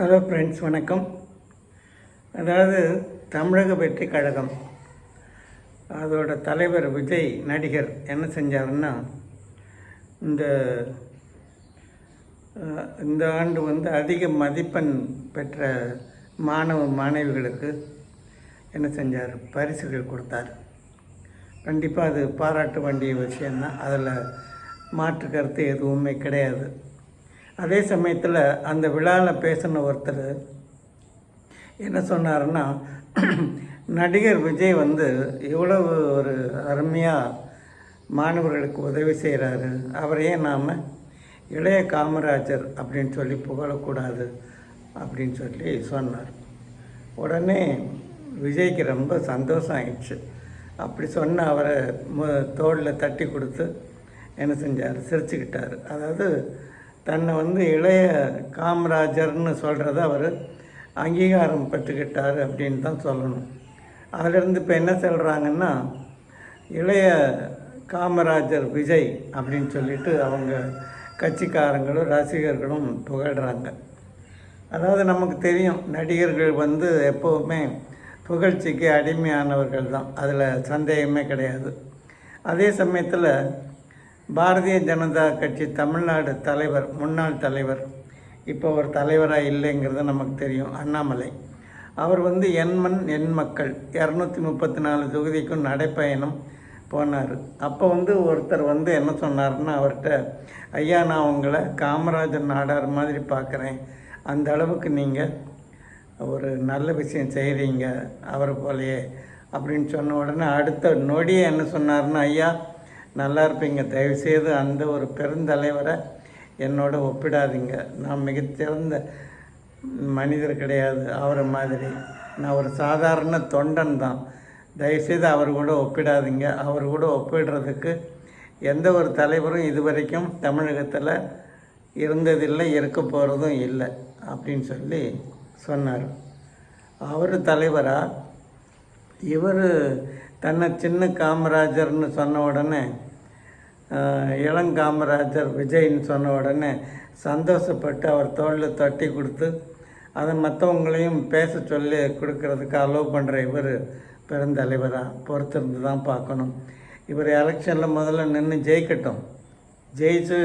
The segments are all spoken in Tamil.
ஹலோ ஃப்ரெண்ட்ஸ் வணக்கம். அதாவது தமிழக வெற்றி கழகம். அதோட தலைவர் விஜய் நடிகர் என்ன செஞ்சாருன்னா இந்த இந்த ஆண்டு வந்து அதிக மதிப்பெண் பெற்ற மாணவ மாணவிகளுக்கு என்ன செஞ்சார்? பரிசுகள் கொடுத்தார். கண்டிப்பாக அது பாராட்ட வேண்டிய விஷயந்தான் அதில் மாற்று கருத்து எதுவுமே கிடையாது. அதே சமயத்தில் அந்த விழாவில் பேசின ஒருத்தர் என்ன சொன்னாருன்னா நடிகர் விஜய் வந்து இவ்வளவு ஒரு அருமையாக மாணவர்களுக்கு உதவி செய்கிறாரு அவரையே நாம் இளைய காமராஜர் அப்படின்னு சொல்லி புகழக்கூடாது அப்படின்னு சொல்லி சொன்னார். உடனே விஜய்க்கு ரொம்ப சந்தோஷம் ஆயிடுச்சு. அப்படி சொன்ன அவரை தோளில் தட்டி கொடுத்து என்ன செஞ்சார்? சிரிச்சுக்கிட்டார். அதாவது தன்னை வந்து இளைய காமராஜர்னு சொல்கிறத அவர் அங்கீகாரம் பெற்றுக்கிட்டார் அப்படின்னு தான் சொல்லணும். அதிலிருந்து இப்போ என்ன சொல்கிறாங்கன்னா இளைய காமராஜர் விஜய் அப்படின்னு சொல்லிட்டு அவங்க கட்சிக்காரங்களும் ரசிகர்களும் புகழ்கிறாங்க அதாவது நமக்கு தெரியும் நடிகர்கள் வந்து எப்போவுமே புகழ்ச்சிக்கு அடிமையானவர்கள் தான். அதில் சந்தேகமே கிடையாது. அதே சமயத்தில் பாரதிய ஜனதா கட்சி தமிழ்நாடு தலைவர் முன்னாள் தலைவர். இப்போ ஒரு தலைவராக இல்லைங்கிறது நமக்கு தெரியும். அண்ணாமலை. அவர் வந்து என் மண் மக்கள். இரநூத்தி முப்பத்தி நாலு தொகுதிக்கும் நடைப்பயணம் போனார். அப்போ வந்து ஒருத்தர் வந்து என்ன சொன்னார்னா அவர்கிட்ட ஐயா நான் உங்களை காமராஜர் நாடார் மாதிரி பார்க்குறேன். அந்த அளவுக்கு நீங்கள் ஒரு நல்ல விஷயம் செய்கிறீங்க அவரை போலயே. அப்படின்னு சொன்ன உடனே அடுத்த நொடியை என்ன சொன்னார்னா ஐயா நல்லா இருப்பீங்க. தயவுசெய்து அந்த ஒரு பெருந்தலைவரை என்னோட ஒப்பிடாதீங்க. நான் மிகச்சிறந்த மனிதர் கிடையாது. அவரை மாதிரி. நான் ஒரு சாதாரண தொண்டன் தான். தயவுசெய்து அவர் கூட ஒப்பிடாதீங்க. அவர் கூட ஒப்பிடுறதுக்கு எந்த ஒரு தலைவரும் இதுவரைக்கும் தமிழகத்தில் இருந்ததில்லை இருக்க போகிறதும் இல்லை அப்படின்னு சொல்லி சொன்னார். அவர் தலைவராக இவர் தன்னை சின்ன காமராஜர்னு சொன்ன உடனே இளங்காமராஜர் விஜய்னு சொன்ன உடனே சந்தோஷப்பட்டு அவர் தோளில் தட்டி கொடுத்து அதை மற்றவங்களையும் பேச சொல்லி கொடுக்கறதுக்கு அலோவ் பண்ணுற இவர் பெருந்தலைவராக பொறுத்திருந்து தான் பார்க்கணும். இவர் எலெக்ஷனில் முதல்ல நின்று ஜெயிக்கட்டும். ஜெயிச்சு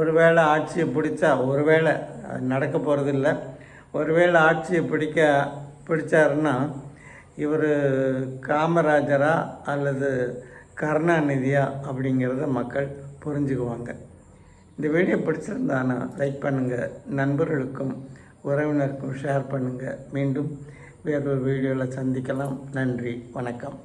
ஒருவேளை ஆட்சியை பிடிச்சா ஒருவேளை நடக்க போகிறதில்ல ஒருவேளை ஆட்சியை பிடிக்க பிடிச்சாருன்னா இவர் காமராஜரா அல்லது கருணாநிதியா அப்படிங்கிறத மக்கள் புரிஞ்சுக்குவாங்க. இந்த வீடியோ பிடிச்சிருந்தானா லைக் பண்ணுங்கள் நண்பர்களுக்கும் உறவினருக்கும் ஷேர் பண்ணுங்கள் மீண்டும் வேறொரு வீடியோவில் சந்திக்கலாம். நன்றி. வணக்கம்.